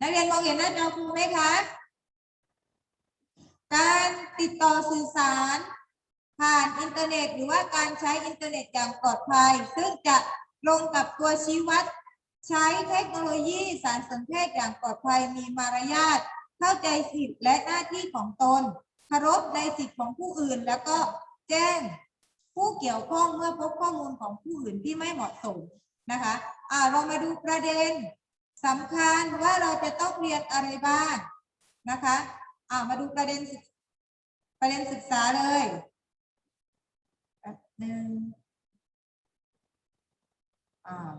นักเรียนมองเห็นหน้าจอครูไหมคะ การติดต่อสื่อสาร ผ่านอินเทอร์เน็ต หรือว่าการใช้อินเทอร์เน็ตอย่างปลอดภัย ซึ่งจะลงกับตัวชี้วัด ใช้เทคโนโลยีสารสนเทศอย่างปลอดภัยมีมารยาทเข้าใจสิทธิและหน้าที่ของตนเคารพในสิทธิของผู้อื่น แล้วก็แจ้งผู้เกี่ยวข้องเมื่อพบข้อมูลของผู้อื่นที่ไม่เหมาะสมนะคะอ่าเรามาดูประเด็น สำคัญว่าเราจะต้องเรียนอะไรบ้างนะคะอ่ามาดูประเด็นประเด็นศึกษาเลยแป๊บหนึ่งอ่า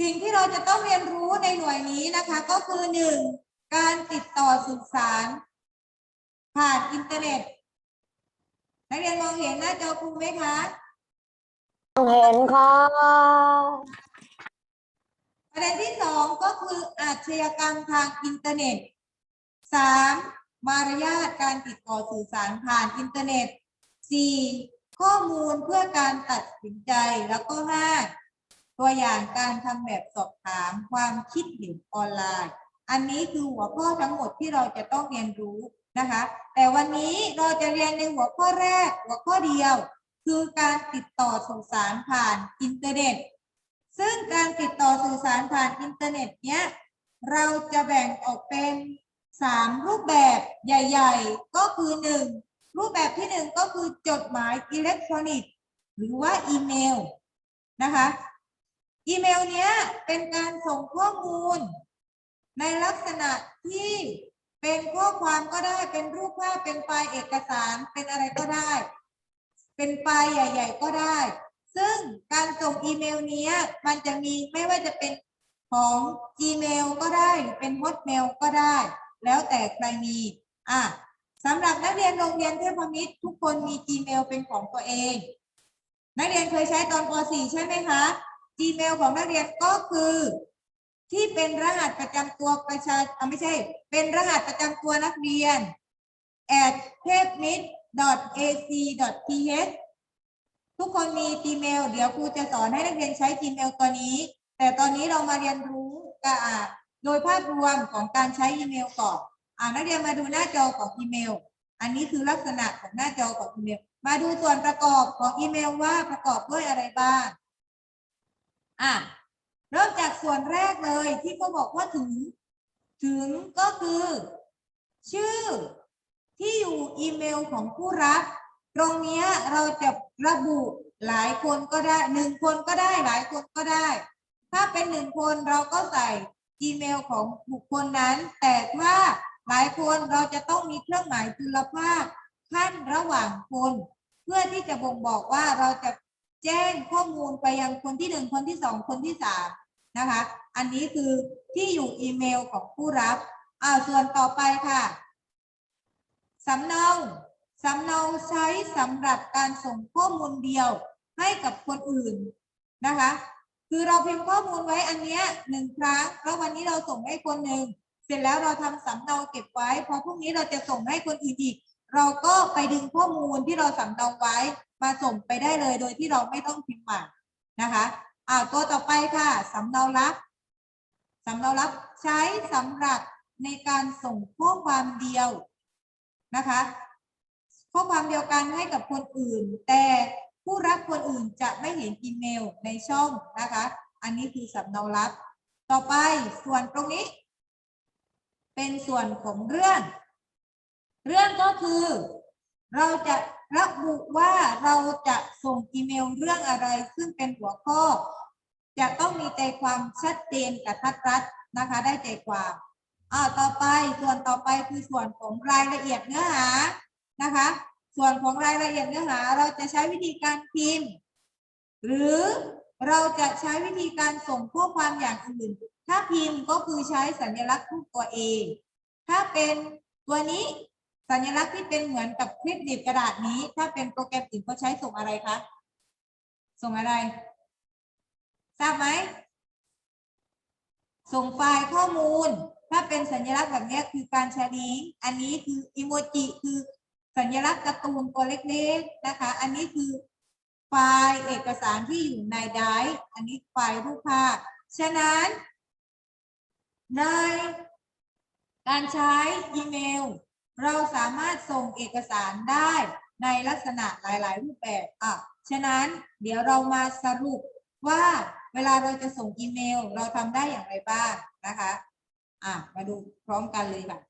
สิ่งที่เราจะต้องเรียนรู้ในหน่วยนี้นะคะ ก็คือหนึ่งการติดต่อสื่อสาร ผ่านอินเทอร์เน็ต นักเรียนมองเห็นหน้าจอครูไหมคะเห็นค่ะ ประเด็นที่สองก็คืออาชญากรรมทางอินเทอร์เน็ตสามมารยาทการติดต่อสื่อสารผ่านอินเทอร์เน็ตสี่ข้อมูลเพื่อการตัดสินใจแล้วก็ห้าตัวอย่างการทำแบบสอบถามความคิดเห็นออนไลน์ อันนี้คือหัวข้อทั้งหมดที่เราจะต้องเรียนรู้นะคะ แต่วันนี้เราจะเรียนในหัวข้อแรกหัวข้อเดียว คือการติดต่อสื่อสารผ่านอินเทอร์เน็ต ซึ่งการ สารผ่านอินเทอร์เน็ตเนี้ยเราจะแบ่งออกเป็นสามรูปแบบใหญ่ ๆ ก็คือหนึ่งรูปแบบที่หนึ่งก็คือจดหมายอิเล็กทรอนิกส์ หรือว่าอีเมลนะคะอีเมลเนี้ยเป็นการส่งข้อมูล ในลักษณะที่เป็นข้อความก็ได้เป็นรูปภาพเป็นไฟล์เอกสารเป็นอะไรก็ได้ เป็นไฟล์ใหญ่ ๆ ก็ได้ ซึ่งการส่งอีเมลนี้มันจะมีไม่ว่าจะเป็นของ Gmail ก็ได้หรือเป็น Hotmail ก็ได้ แล้วแต่ใครมีอะสำหรับนักเรียนโรงเรียนเทพมิตรทุกคนมี Gmail เป็นของตัวเอง นักเรียนเคยใช้ตอนป .4 ใช่ไหมคะ Gmail ของนักเรียนก็คือ ที่เป็นรหัสประจำตัวประชาอะไม่ใช่ เป็นรหัสประจำตัวนักเรียน at เทพมิตร ac th ทุกคนมี Gmail เดี๋ยวครูจะสอนให้นักเรียนใช้ Gmail ตัวนี้ แต่ตอนนี้เรามาเรียนรู้กันอะโดยภาพรวมของการใช้อีเมลก่อนอ่านักเรียนมาดูหน้าจอของอีเมลอันนี้คือลักษณะของหน้าจอของอีเมลมาดูส่วนประกอบของอีเมลว่าประกอบด้วยอะไรบ้าง อะ เริ่มจากส่วนแรกเลยที่เขาบอกว่าถึง ถึงก็คือ ชื่อที่อยู่อีเมลของผู้รับ ตรงเนี้ยเราจะ ระบุหลายคนก็ได้หนึ่งคนก็ได้หลายคนก็ได้ ถ้าเป็นหนึ่งคนเราก็ใส่ Gmail ของบุคคลนั้น แต่ถ้าหลายคนเราจะต้องมีเครื่องหมายจุลภาคขั้นระหว่างคน เพื่อที่จะบ่งบอกว่าเราจะแจ้งข้อมูลไปยังคนที่หนึ่งคนที่สองคนที่สามนะคะ อันนี้คือที่อยู่อีเมลของผู้รับอ่าส่วนต่อไปค่ะสำเนา สำเนาใช้สำหรับการส่งข้อมูลเดียวให้กับคนอื่นนะคะ คือเราพิมพ์ข้อมูลไว้อันเนี้ยหนึ่งครั้งแล้ววันนี้เราส่งให้คนหนึ่งเสร็จแล้วเราทำสำเนาเก็บไว้พอพรุ่งนี้เราจะส่งให้คนอื่นอีก เราก็ไปดึงข้อมูลที่เราสำเนาไว้มาส่งไปได้เลยโดยที่เราไม่ต้องพิมพ์ใหม่นะคะอ่าตัวต่อไปค่ะสำเนารับสำเนารับใช้สำหรับในการส่งข้อความเดียวนะคะ ข้อความเดียวกันให้กับคนอื่น แต่ผู้รับคนอื่นจะไม่เห็นอีเมลในช่องนะคะ อันนี้คือสำเนารับ ต่อไปส่วนตรงนี้ เป็นส่วนของเรื่อง เรื่องก็คือ เราจะระบุว่าเราจะส่งอีเมลเรื่องอะไร ซึ่งเป็นหัวข้อ จะต้องมีใจความชัดเจนกระทัดรัดนะคะ ได้ใจความอ่าต่อไปส่วนต่อไปคือส่วนของรายละเอียดเนื้อหานะคะ ส่วนของรายละเอียดเนื้อหาเราจะใช้วิธีการพิมพ์ หรือเราจะใช้วิธีการส่งข้อความอย่างอื่น ถ้าพิมพ์ก็คือใช้สัญลักษณ์รูปตัวเอง ถ้าเป็นตัวนี้สัญลักษณ์ที่เป็นเหมือนกับคลิปดิบกระดาษนี้ ถ้าเป็นโปรแกรมอื่นเขาใช้ส่งอะไรคะ ส่งอะไร ทราบไหม ส่งไฟล์ข้อมูล ถ้าเป็นสัญลักษณ์แบบนี้คือการแชร์ลิงก์อันนี้คืออีโมจิคือ สัญลักษณ์การ์ตูนตัวเล็กๆนะคะ อันนี้คือไฟล์เอกสารที่อยู่ในไดรฟ์อันนี้ไฟล์รูปภาพ ฉะนั้น ในการใช้อีเมล เราสามารถส่งเอกสารได้ในลักษณะหลาย ๆ รูปแบบอะฉะนั้นเดี๋ยวเรามาสรุปว่าเวลาเราจะส่งอีเมล เราทำได้อย่างไรบ้างนะคะ อะ มาดูพร้อมกันเลยค่ะอะ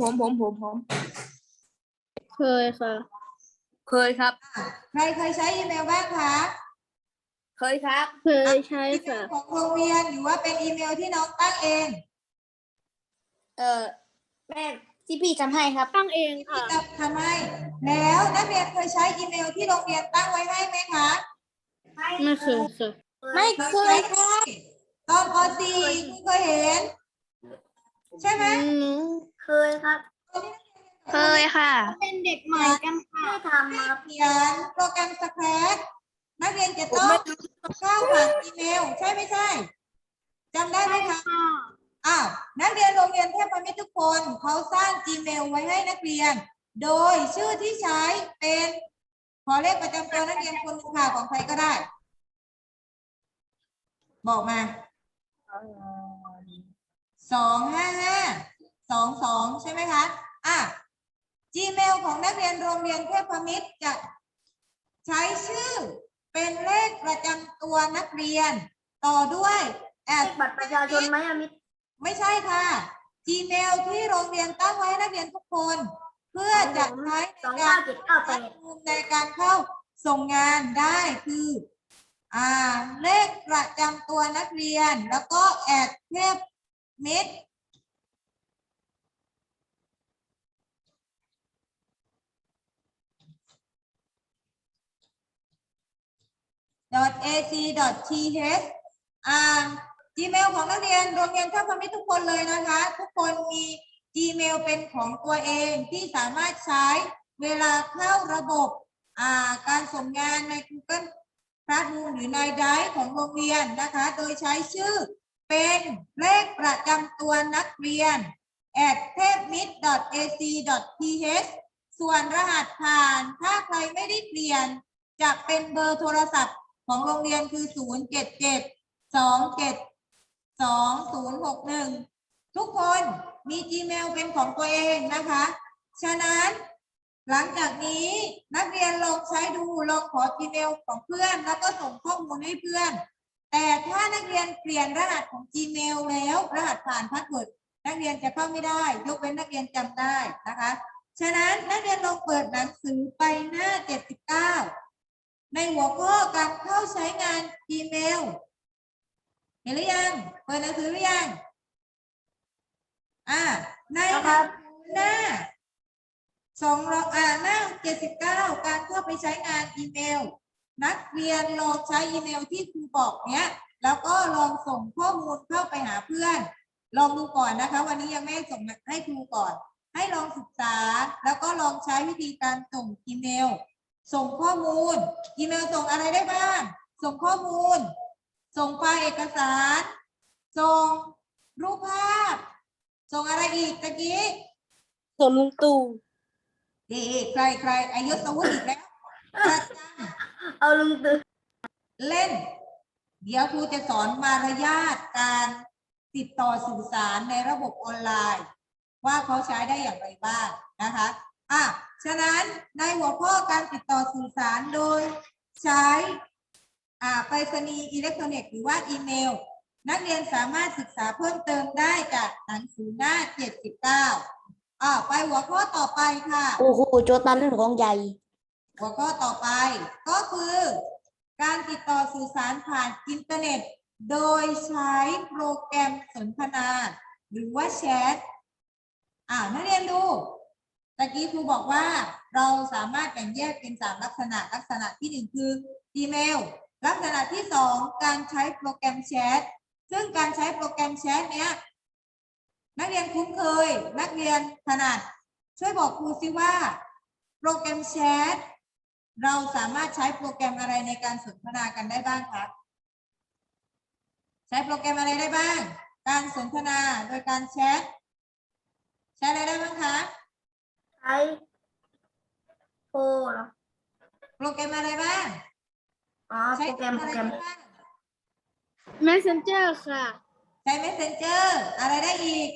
ผมผมผมผมผมเคยค่ะ เคยครับอะใครเคยใช้อีเมลบ้างคะเคยครับ เคยใช้อีเมค่ะ ลของโรงเรียนหรือว่าเป็นอีเมลที่น้องตั้งเองเออแม่ที่พี่ทำให้ครับ ตั้งเองที่ค่ะ จะทำให้แล้วนักเรียนเคยใช้อีเมลที่โรงเรียนตั้งไว้ให้ไหมคะไม่เคยค่ะ ไม่เคยใช้ตอนป .4 คุณเคยเห็น ใช่ไหม เคยครับ เคยค่ะ เป็นเด็กใหม่กันค่ะไม่ทำครับเขียนโปรแกรมสแครกนักเรียนจะต้องเข้าผ่านอีเมล ใช่ไม่ใช่จำได้ไหมคะอ้าวนักเรียนโรงเรียนเทพมิตรทุกคนเขาสร้าง Gmail ไว้ให้นักเรียน โดยชื่อที่ใช้เป็นขอเลขประจำตัวนักเรียนคนหนึ่งค่ะของใครก็ได้ บอกมาสองห้าห้า สองสองใช่ไหมคะ อะ Gmail ของนักเรียนโรงเรียนเทพมิตรจะใช้ชื่อเป็นเลขประจำตัวนักเรียน ต่อด้วยแอดบัตรประชาชนไหมอะมิตรไม่ใช่ค่ะ Gmail ที่โรงเรียนตั้งไว้ให้นักเรียนทุกคน เพื่อจะใช้สองในเก้าการเจ็ดเก้าแปดในการเข้าส่งงานได้คืออ่าเลขประจำตัวนักเรียน แล้วก็แอดเทพมิตร .ac.th อ่า Gmail ของนักเรียนโรงเรียนท่าพมิตรทุกคนเลยนะคะ ทุกคนมี Gmail เป็นของตัวเองที่สามารถใช้เวลาเข้าระบบอ่าการส่งงานใน Google Classroom หรือใน Drive ของโรงเรียนนะคะ โดยใช้ชื่อเป็นเลขประจำตัวนักเรียน at t e p m i t ac th ส่วนรหัสผ่าน ถ้าใครไม่ได้เปลี่ยน จะเป็นเบอร์โทรศัพท์ ของโรงเรียนคือ0 7 7 2 7 2 0 6 1ทุกคนมี Gmail เป็นของตัวเองนะคะ ฉะนั้นหลังจากนี้นักเรียนลองใช้ดูลองขอ Gmail ของเพื่อน แล้วก็ส่งข้อมูลให้เพื่อน แต่ถ้านักเรียนเปลี่ยนรหัสของ Gmail แล้ว รหัสผ่านพาสเวิร์ดนักเรียนจะเข้าไม่ได้ ยกเว้นนักเรียนจำได้นะคะ ฉะนั้นนักเรียนลองเปิดหนังสือไปหน้า 79 ในหัวข้อการเข้าใช้งาน Gmail เห็นหรือยัง เปิดหนังสือหรือยัง อ่า ในครับหน้าสองร้อยอ่าหน้า79การเข้าไปใช้งานอีเมล นักเรียนลองใช้อีเมลที่ครูบอกเนี้ย แล้วก็ลองส่งข้อมูลเข้าไปหาเพื่อน ลองดูก่อนนะคะ วันนี้ยังไม่ให้ส่งให้ครูก่อน ให้ลองศึกษา แล้วก็ลองใช้วิธีการส่งอีเมล ส่งข้อมูล อีเมลส่งอะไรได้บ้าง ส่งข้อมูล ส่งไฟล์เอกสาร ส่งรูปภาพ ส่งอะไรอีกตะกี้ส่วนลุงตู่ดีใครใครอายุสวุฒิอีกแล้วประจเอาลุงตู่ำเล่น เดี๋ยวครูจะสอนมารยาทการติดต่อสื่อสารในระบบออนไลน์ ว่าเขาใช้ได้อย่างไรบ้างนะคะอะ ฉะนั้นในหัวข้อการติดต่อสื่อสารโดยใช้อ่าไปรษณีย์อิเล็กทรอนิกส์หรือว่าอีเมล นักเรียนสามารถศึกษาเพิ่มเติมได้จากหนังสือหน้า 79อ่าไปหัวข้อต่อไปค่ะ โอ้โหโจตันเรื่องของใหญ่ หัวข้อต่อไป ก็คือ การติดต่อสื่อสารผ่านอินเทอร์เน็ต โดยใช้โปรแกรมสนทนา หรือว่าแชทอ่านักเรียนดู ตะกี้ครูบอกว่าเราสามารถแบ่งแยกเป็นสามลักษณะ ลักษณะที่หนึ่งคืออีเมล ลักษณะที่สองการใช้โปรแกรมแชท ซึ่งการใช้โปรแกรมแชทเนี้ยนักเรียนคุ้นเคย นักเรียนถนัด ช่วยบอกครูซิว่า โปรแกรมแชทเราสามารถใช้โปรแกรมอะไรในการสนทนากันได้บ้างครับใช้โปรแกรมอะไรได้บ้าง การสนทนาโดยการแชท ใช้อะไรได้บ้างคะ ใช้โฟเหรอโปรแกรมอะไรบ้างอ๋อใช้โปรแกรมโปอะรไรแกรมได้บ้าง Messenger ค่ะ ใช้ Messenger อะไรได้อีก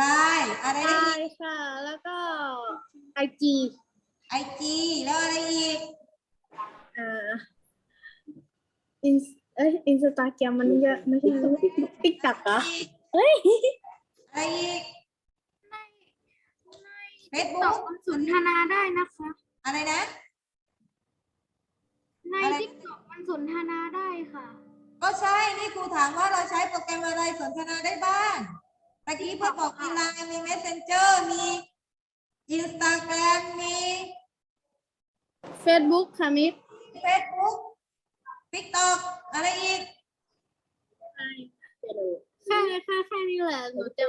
Line อะไรได้อีกไลน์ค่ะ แล้วก็ IG IG แล้วอะไรอีก เอ่ออินเอ้ยอินสตาแกรมมันเยอะไม่ใช่ติ๊กต็อกเหรอเฮ้ย อะไรอีกตอ Facebook บสนทนาได้นะคะอะไรนะ ในอะไรติ๊กต็อกมันสนทนาได้ค่ะก็ใช่นี่ครูถามว่าเราใช้โปรแกรมอะไรสนทนาได้บ้างตะกี้เพื่อนบอกมีไลน์มี Messenger มี Instagram มี Facebook ค่ะมิตร Facebook TikTok อะไรอีก ใช่ค่ะแค่นี้แหละหนูจะ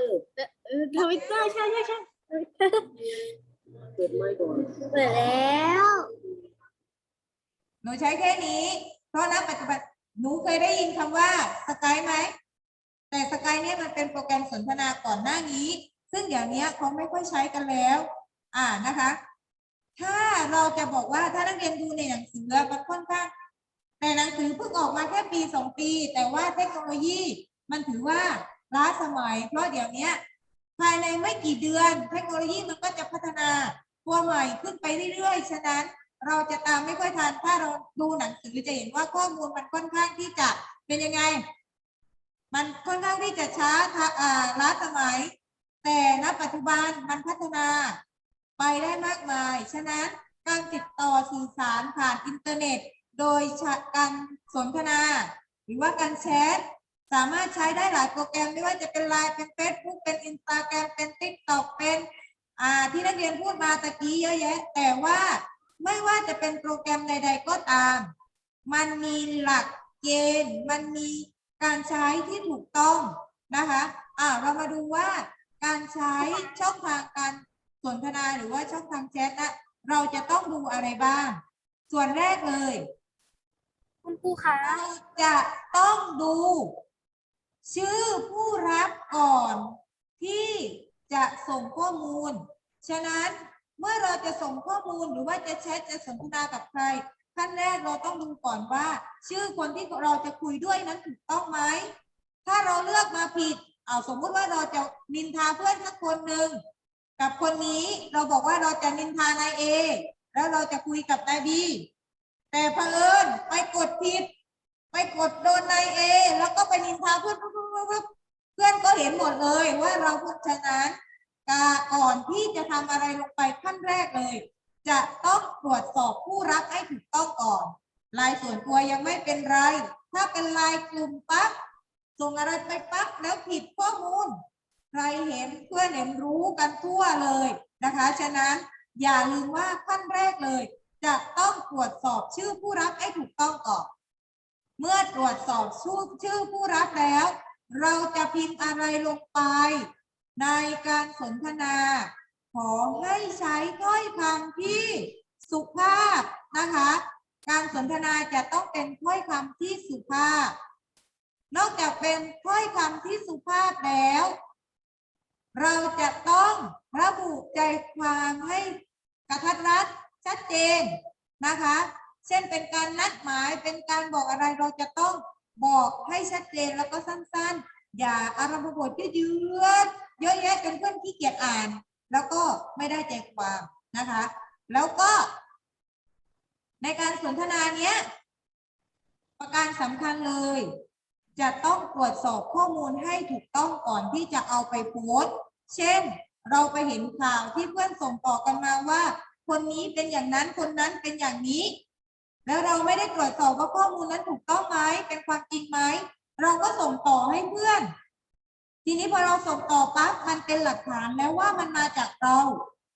เออทวิตเตอร์ใช่ใช่ใช่ เปิดแล้ว หนูใช้แค่นี้ เพราะณปัจจุบันหนูเคยได้ยินคำว่าสกายไหม แต่สกายเนี่ยมันเป็นโปรแกรมสนทนาก่อนหน้านี้ ซึ่งเดี๋ยวนี้เขาไม่ค่อยใช้กันแล้ว อ่านะคะ ถ้าเราจะบอกว่าถ้านักเรียนดูในหนังสือมันค่อนข้างแต่หนังสือเพิ่งออกมาแค่ปีสองปี แต่ว่าเทคโนโลยีมันถือว่าล้าสมัย เพราะเดี๋ยวนี้ ภายในไม่กี่เดือน เทคโนโลยีมันก็จะพัฒนาตัวใหม่ขึ้นไปเรื่อยๆ ฉะนั้นเราจะตามไม่ค่อยทันถ้าเราดูหนังสือจะเห็นว่าข้อมูลมันค่อนข้างที่จะเป็นยังไง มันค่อนข้างที่จะช้าทะอ่าล้าสมัย แต่ณปัจจุบันมันพัฒนาไปได้มากมาย ฉะนั้นการติดต่อสื่อสารผ่านอินเทอร์เน็ต โดยการสนทนา หรือว่าการแชท สามารถใช้ได้หลายโปรแกรมไม่ว่าจะเป็นไลน์เป็น Facebook เป็น Instagram เป็น TikTok เป็นอ่าที่นักเรียนพูดมาตะกี้เยอะแยะ แต่ว่าไม่ว่าจะเป็นโปรแกรมใด ๆ ก็ตาม มันมีหลักเกณฑ์มันมีการใช้ที่ถูกต้องนะคะอ่าเรามาดูว่าการใช้ช่องทางการสนทนาหรือว่าช่องทางแชทนะเราจะต้องดูอะไรบ้าง ส่วนแรกเลย คุณครูคะเราจะต้องดู ชื่อผู้รับก่อนที่จะส่งข้อมูล ฉะนั้นเมื่อเราจะส่งข้อมูลหรือว่าจะแชทจะสนทนากับใครขั้นแรกเราต้องดูก่อนว่า ชื่อคนที่เราจะคุยด้วยนั้นถูกต้องไหมถ้าเราเลือกมาผิดเอาสมมุติว่าเราจะนินทาเพื่อนสักคนหนึ่งกับคนนี้เราบอกว่าเราจะนินทานายเอแล้วเราจะคุยกับนายบีแต่เผอิญไปกดผิด ไปกดโดนนายเอแล้วก็ไปนินทาเพื่อนปุ๊บปุ๊บปุ๊บปุ๊บเพื่อนก็เห็นหมดเลยว่าเราพูดฉะนั้นก่อนที่จะทำอะไรลงไปขั้นแรกเลย จะต้องตรวจสอบผู้รับให้ถูกต้องก่อนลายส่วนตัวยังไม่เป็นไร ถ้าเป็นลายกลุ่มปั๊บส่งอะไรไปปั๊บแล้วผิดข้อมูล ใครเห็นเพื่อนเห็นรู้กันทั่วเลยนะคะ ฉะนั้นอย่าลืมว่าขั้นแรกเลย จะต้องตรวจสอบชื่อผู้รับให้ถูกต้องก่อน เมื่อตรวจสอบชื่อชื่อผู้รับแล้ว เราจะพิมพ์อะไรลงไป ในการสนทนา ขอให้ใช้ถ้อยคำที่สุภาพนะคะ การสนทนาจะต้องเป็นถ้อยคำที่สุภาพ นอกจากเป็นถ้อยคำที่สุภาพแล้ว เราจะต้องระบุใจความให้กระทัดรัดชัดเจนนะคะ เช่นเป็นการนัดหมายเป็นการบอกอะไรเราจะต้องบอกให้ชัดเจนแล้วก็สั้นๆ อย่าอารมณ์บทยืดๆเยอะแยะจนเพื่อนขี้เกียจอ่าน แล้วก็ไม่ได้ใจความนะคะ แล้วก็ ในการสนทนาเนี้ย ประการสำคัญเลย จะต้องตรวจสอบข้อมูลให้ถูกต้องก่อนที่จะเอาไปโพสต์เช่น เราไปเห็นข่าวที่เพื่อนส่งต่อกันมาว่า คนนี้เป็นอย่างนั้นคนนั้นเป็นอย่างนี้ แล้วเราไม่ได้ตรวจสอบว่าข้อมูลนั้นถูกต้องไหมเป็นความจริงไหมเราก็ส่งต่อให้เพื่อน ทีนี้พอเราส่งต่อปั๊บมันเป็นหลักฐานแล้วว่ามันมาจากเรา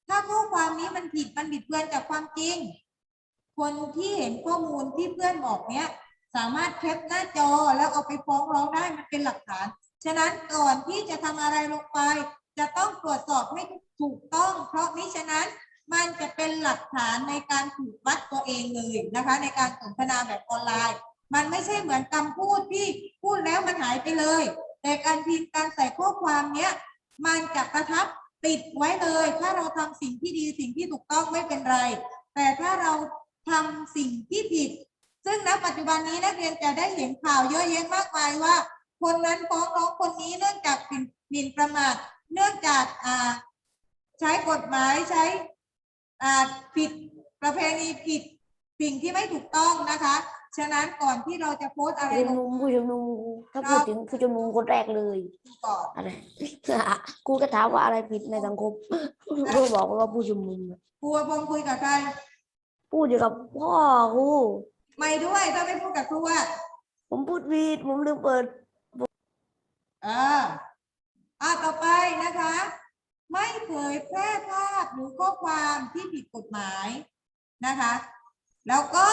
ถ้าข้อความนี้มันผิดมันบิดเบือนจากความจริง คนที่เห็นข้อมูลที่เพื่อนบอกเนี้ยสามารถแคปหน้าจอแล้วเอาไปฟ้องร้องได้มันเป็นหลักฐาน ฉะนั้นก่อนที่จะทำอะไรลงไป จะต้องตรวจสอบให้ถูกต้อง เพราะมิฉะนั้น มันจะเป็นหลักฐานในการถูกวัดตัวเองเลยนะคะ ในการสนทนาแบบออนไลน์ มันไม่ใช่เหมือนคำพูดที่พูดแล้วมันหายไปเลย แต่การพิมพ์การใส่ข้อความเนี้ยมันจะประทับติดไว้เลย ถ้าเราทำสิ่งที่ดีสิ่งที่ถูกต้องไม่เป็นไร แต่ถ้าเราทำสิ่งที่ผิด ซึ่งณปัจจุบันนี้นักเรียนจะได้เห็นข่าวเยอะแยะมากมายว่า คนนั้นฟ้องร้องคนนี้เนื่องจากหมิ่นประมาทเนื่องจากอ่าใช้กฎหมายใช้ ผิดประเพณีผิดสิ่งที่ไม่ถูกต้องนะคะ ฉะนั้นก่อนที่เราจะโพสต์อะไรผู้ชุลมงนุมผู้ชุมนุมถ้าพูดถึงผู้ชุมนุมคนแรกเลยก่อนอะไรกูก็ถามว่าอะไรผิดในสังคมกูบอกว่าผู้ชุมนุมครูพงคุยกับใครพูดอยู่กับพ่อกูไม่ด้วยถ้าไม่พูดกับครูอะผมพูดผิดผมลืมเปิดเอออ่าต่อไปนะคะ ไม่เผยแพร่ภาพหรือข้อความที่ผิดกฎหมายนะคะ แล้วก็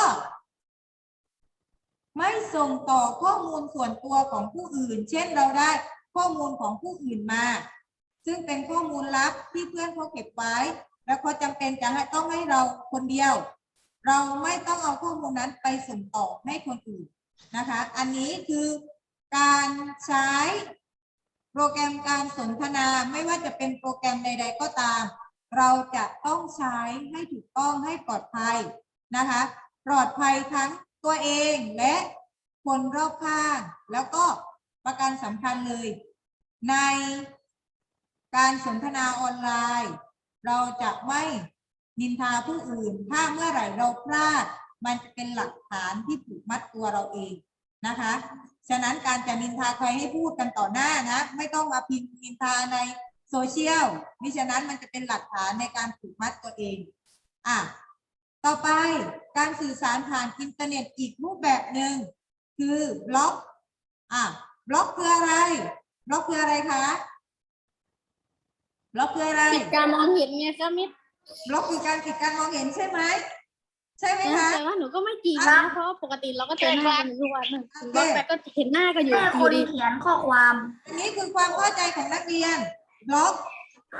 ไม่ส่งต่อข้อมูลส่วนตัวของผู้อื่น เช่นเราได้ข้อมูลของผู้อื่นมา ซึ่งเป็นข้อมูลลับที่เพื่อนเขาเก็บไว้ แล้วเขาจำเป็นจะให้ต้องให้เราคนเดียว เราไม่ต้องเอาข้อมูลนั้นไปส่งต่อให้คนอื่นนะคะ อันนี้คือการใช้ โปรแกรมการสนทนาไม่ว่าจะเป็นโปรแกรมใด ๆ ก็ตาม เราจะต้องใช้ให้ถูกต้องให้ปลอดภัยนะคะ ปลอดภัยทั้งตัวเองและคนรอบข้าง แล้วก็ประการสำคัญเลย ในการสนทนาออนไลน์ เราจะไม่นินทาผู้อื่น ถ้าเมื่อไหร่เราพลาด มันจะเป็นหลักฐานที่ผูกมัดตัวเราเองนะคะ ฉะนั้นการจะนินทาใครให้พูดกันต่อหน้านะ ไม่ต้องมาพิมพ์นินทาในโซเชียลมิฉะนั้นมันจะเป็นหลักฐานในการผูกมัดตัวเอง อะ ต่อไปการสื่อสารผ่านอินเทอร์เน็ตอีกรูปแบบหนึ่งคือบล็อก อะ บล็อกคืออะไร บล็อกคืออะไรคะ บล็อกคืออะไร ปิดการมองเห็นไงครับมิตรบล็อกคือการปิดการมองเห็นใช่ไหม ใช่ไหมคะแต่ว่าหนูก็ไม่จีบนะเพราะว่าปกติเราก็เจอหน้ากันทุกวันแต่ก็เห็นหน้ากันอยู่แค่อคยู่นดีเขียนข้อความ อันนี้คือความเข้าใจของนักเรียนบล็อก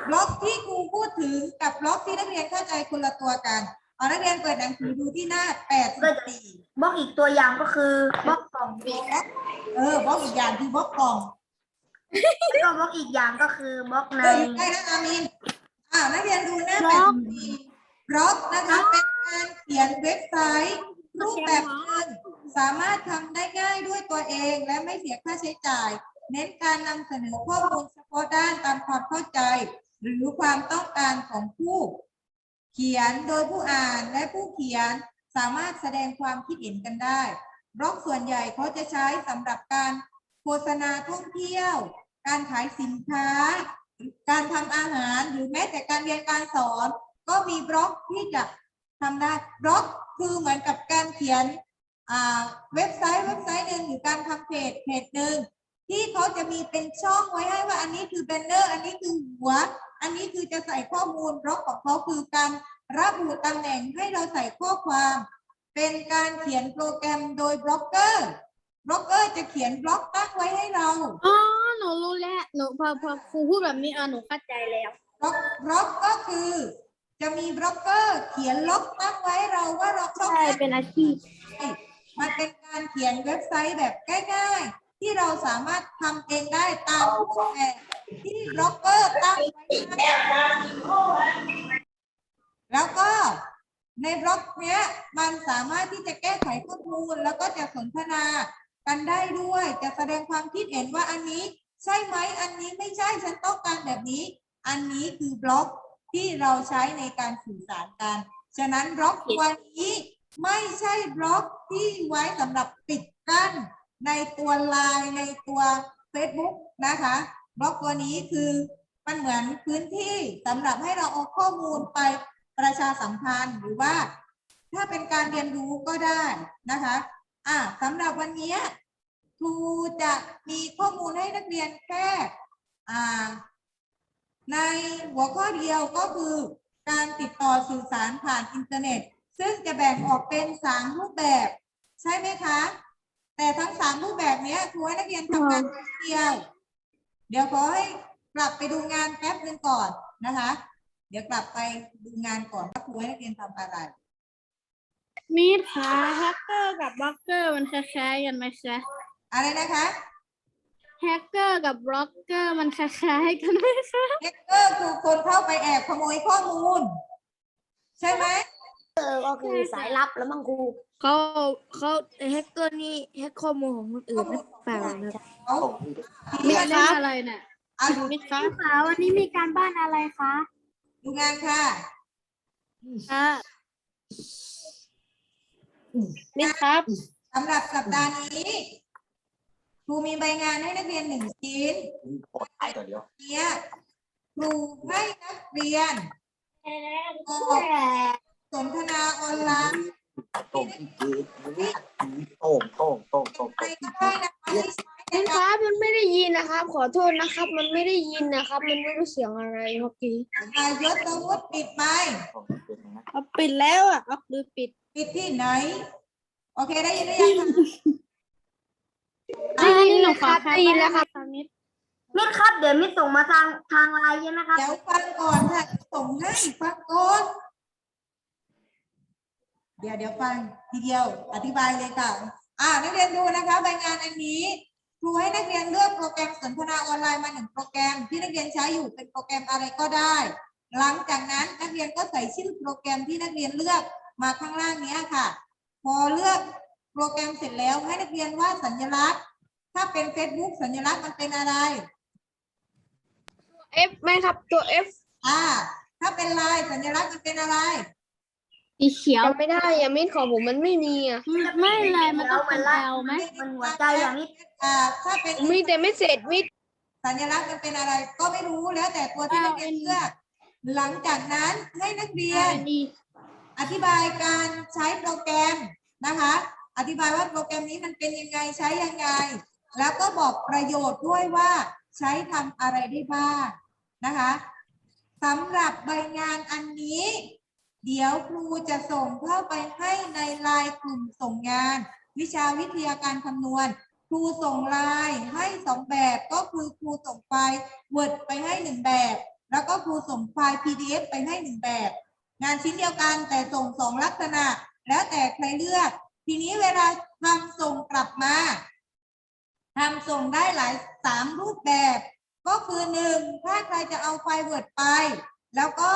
บล็อกที่ครูพูดถึงกับบล็อกที่นักเรียนเข้าใจคนละตัวกันเอานักเรียนเปิดหนังสือดูที่หน้าแปดสิบสี่บล็อกอีกตัวอย่างก็คือบล็อกกล่องเออบล็อกอีกอย่างคือบล็อกกล่องแล้วก็บล็อกอีกอย่างก็คือบล็อกในเอออยู่ใกล้นะอามินอ่านักเรียนดูหน้าแปดสิบสี่บล็อกนะคะเป็น การเขียนเว็บไซต์รูปแบบหนึ่งสามารถทำได้ง่ายด้วยตัวเองและไม่เสียค่าใช้จ่าย เน้นการนำเสนอข้อมูลเฉพาะด้านตามความเข้าใจ หรือความต้องการของผู้เขียนโดยผู้อ่านและผู้เขียนสามารถแสดงความคิดเห็นกันได้บล็อกส่วนใหญ่เขาจะใช้สำหรับการโฆษณาท่องเที่ยว การขายสินค้า การทำอาหารหรือแม้แต่การเรียนการสอน ก็มีบล็อกที่จะ ทำได้บล็อกคือเหมือนกับการเขียนอ่าเว็บไซต์เว็บไซต์หนึ่งหรือการทำเพจเพจหนึ่งที่เขาจะมีเป็นช่องไว้ให้ว่าอันนี้คือแบนเนอร์ อันนี้คือหัว อันนี้คือจะใส่ข้อมูลบล็อกของเขาคือการระบุตำแหน่งให้เราใส่ข้อความ เป็นการเขียนโปรแกรมโดยบล็อกเกอร์บล็อกเกอร์จะเขียนบล็อกตั้งไว้ให้เราอ๋อหนูรู้แล้วหนูพอพอครูพูดแบบนี้เออหนูเข้าใจแล้วบล็อกบล็อกก็คือ จะมีบล็อกเกอร์เขียนล็อกตั้งไว้เราว่าเราช่องใช่ทางเป็นอาชีพมันเป็นการเขียนเว็บไซต์แบบง่ายๆ ที่เราสามารถทำเองได้ตามรูปแบบที่บล็อกเกอร์ตั้งไว้ให้แล้วก็ในบล็อกเนี้ยมันสามารถที่จะแก้ไขข้อมูลแล้วก็จะสนทนากันได้ด้วย จะแสดงความคิดเห็นว่าอันนี้ ใช่ไหมอันนี้ไม่ใช่ฉันต้องการแบบนี้ อันนี้คือบล็อก ที่เราใช้ในการสื่อสารกัน ฉะนั้นบล็อกวันนี้ไม่ใช่บล็อกที่ไว้สำหรับปิดกั้น ในตัวไลน์ในตัว Facebook นะคะบล็อกตัวนี้คือมันเหมือนพื้นที่สำหรับให้เราเอาข้อมูลไปประชาสัมพันธ์หรือว่า ถ้าเป็นการเรียนรู้ก็ได้นะคะ อะสำหรับวันนี้ครูจะมีข้อมูลให้นักเรียนแค่อ่า ในหัวข้อเดียวก็คือการติดต่อสื่อสารผ่านอินเทอร์เน็ต ซึ่งจะแบ่งออกเป็นสามรูปแบบ ใช่ไหมคะ แต่ทั้งสามรูปแบบเนี้ยครูให้นักเรียนทำงานคนเดียว เดี๋ยวขอให้กลับไปดูงานแป๊บหนึ่งก่อนนะคะ เดี๋ยวกลับไปดูงานก่อนว่าครูให้นักเรียนทำอะไรมีผาแฮกเกอร์กับบล็อกเกอร์มันคล้ายๆกันไหมคะ อะไรนะคะ แฮกเกอร์กับบล็อกเกอร์มันคล้ายๆกันไหมคะแฮกเกอร์คือคนเข้าไปแอบขโมยข้อมูล ใช่ไหมเออก็คือสายลับแล้วมั้งครูเขาเขาแฮกเกอร์นี่แฮกข้อมูลของคนอื่นหรือเปล่านะครับเขามีทีเล่นี้นอะไรเนี่ยเอาดูมิดคะคะวันนี้มีการบ้านอะไรคะดูงานค่ะค่ะมิดครับสำหรับสัปดาห์นี้ ครูมีใบงานให้นักเรียนหนึ่งชิ้นโอ้ตัวเดียวเนี้ยครูให้นักเรียนออกสนทนาออนไลน์โต้งยืดโต้งโต้งโต้งโต้งใครก็ได้นะคะที่ใช้ในณคการรับมันไม่ได้ยินนะครับ ขอโทษนะครับ มันไม่ได้ยินนะครับ มันไม่รู้เสียงอะไรเมื่อกี้อ่ายศสมมติปิดไหมเป็นนะเอาปิดแล้วอะเอาหรือปิด ปิดที่ไหน โอเคได้ยินหรือยังคะ ได้ยินหนูขอได้ยินแล้วครับมิดมิดครับ เดี๋ยวมิดส่งมาทางทางไลน์ใช่ไหมครับ เดี๋ยวฟังก่อนค่ะ ส่งให้ฟังก่อนเดี๋ยวเดี๋ยวฟังทีเดียว อธิบายเลยค่ะ อ่า นักเรียนดูนะคะใบงานอันนี้ครูให้นักเรียนเลือกโปรแกรมสนทนาออนไลน์มาหนึ่งโปรแกรมที่นักเรียนใช้อยู่เป็นโปรแกรมอะไรก็ได้ หลังจากนั้นนักเรียนก็ใส่ชื่อโปรแกรมที่นักเรียนเลือกมาข้างล่างเนี้ยค่ะ พอเลือก โปรแกรมเสร็จแล้วให้นักเรียนวาดสัญลักษณ์ ถ้าเป็น Facebook สัญลักษณ์มันเป็นอะไร F ไหมครับ ตัว F อ่า ถ้าเป็นลายสัญลักษณ์มันเป็นอะไร สีเขียว จำไม่ได้อะมิดของผมมันไม่มีอะไม่เลยมันต้องเป็นแอลไหมมันหัวใจอย่างนี้ อ่า ถ้าเป็นมีแต่ไม่เสร็จมิดสัญลักษณ์มันเป็นอะไร ก็ไม่รู้แล้วแต่ตัวที่นักเรียนเลือก หลังจากนั้นให้นักเรียนดีอธิบายการใช้โปรแกรมนะคะ อธิบายว่าโปรแกรมนี้มันเป็นยังไงใช้ยังไง แล้วก็บอกประโยชน์ด้วยว่าใช้ทำอะไรได้บ้างนะคะสำหรับใบงานอันนี้ เดี๋ยวครูจะส่งเข้าไปให้ในไลน์กลุ่มส่งงาน วิชาวิทยาการคำนวณ ครูส่งไลน์ให้สองแบบก็คือครูส่งไฟล์ Word ไปให้หนึ่งแบบ แล้วก็ครูส่งไฟล์ PDF ไปให้หนึ่งแบบ งานชิ้นเดียวกันแต่ส่งสองลักษณะ แล้วแต่ใครเลือก ทีนี้เวลาทำส่งกลับมาทำส่งได้หลายสามรูปแบบ ก็คือหนึ่งถ้าใครจะเอาไฟล์ Word ไป แล้วก็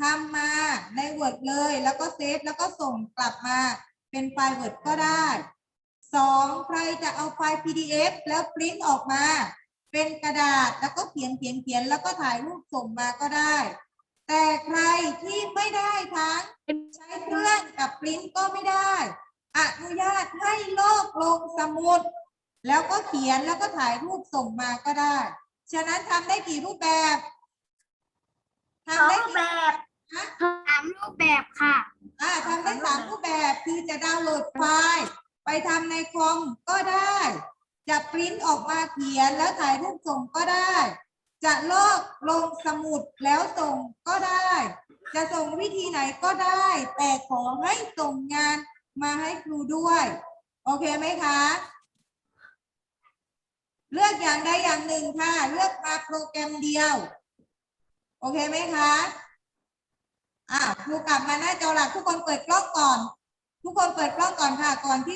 ทำมาใน Word เลย แล้วก็เซฟแล้วก็ส่งกลับมาเป็นไฟล์ Word ก็ได้สองใครจะเอาไฟล์ PDF แล้วปริ้นออกมา เป็นกระดาษแล้วก็เขียนเขียนเขียนแล้วก็ถ่ายรูปส่งมาก็ได้ แต่ใครที่ไม่ได้ทั้งใช้เครื่องกับปริ้นก็ไม่ได้ อนุญาตให้ลอกลงสมุด แล้วก็เขียนแล้วก็ถ่ายรูปส่งมาก็ได้ ฉะนั้นทำได้กี่รูปแบบทำได้กี่แบบนะสามรูปแบบค่ะอ่าทำได้สามรูปแบบคือจะดาวน์โหลดไฟล์ ไปทำในคอมก็ได้ จะปริ้นออกมาเขียนแล้วถ่ายรูปส่งก็ได้ จะลอกลงสมุดแล้วส่งก็ได้ จะส่งวิธีไหนก็ได้ แต่ขอให้ส่งงาน มาให้ครูด้วย โอเคไหมคะ เลือกอย่างใดอย่างหนึ่งค่ะ เลือกมาโปรแกรมเดียว โอเคไหมคะอ่าครูกลับมาหน้าจอหลักทุกคนเปิดกล้องก่อน ทุกคนเปิดกล้องก่อนค่ะก่อนที่